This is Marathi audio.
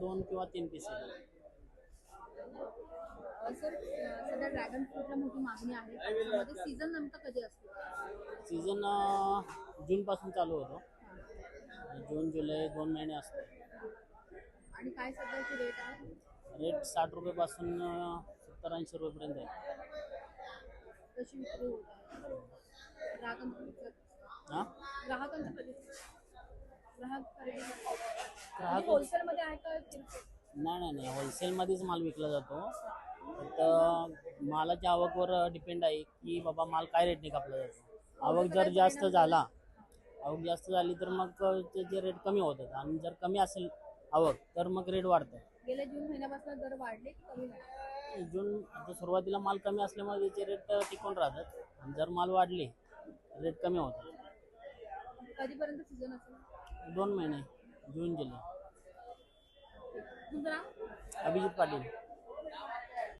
दोन किंवा तीन पीस सर सध्या ड्रॅगन फ्रूटला मोठी मागणी आहे. त्याच्यामध्ये सीझन नेमका कधी असतो? सीझन जूनपासून चालू होतो. जून जुलै दोन महिने असतो आणि काय सध्याचे रेट आहे? रेट साठ रुपयेपासून सत्तर ऐंशी रुपयेपर्यंत आहे. कशी विक्री होत आहे. फ्रूटचं हां? ग्राहकांचं प्रतिसाद ग्राहक खरेदी ग्राहक होलसेलमध्ये आहे का किरकोळ? नाही नाही नाही. होलसेलमध्येच माल विकला जातो. फक्त मालाच्या आवकवर डिपेंड आहे की बाबा माल काय रेटने कापला जातो. आवक जर जास्त झाला आवक जास्त झाली तर मग त्याचे रेट कमी होतात. आणि जर कमी असेल आवक तर मग रेट वाढतात. गेल्या जून महिन्यापासून दर वाढले की कमी झाले? जून आता सुरुवातीला माल कमी असल्यामुळे त्याचे रेट टिकून राहतात. आणि जर माल वाढले रेट कमी होतात. कधीपर्यंत सीझन असेल? दोन महिने. जून जुलै तुमचं नाव अभिजित पाटील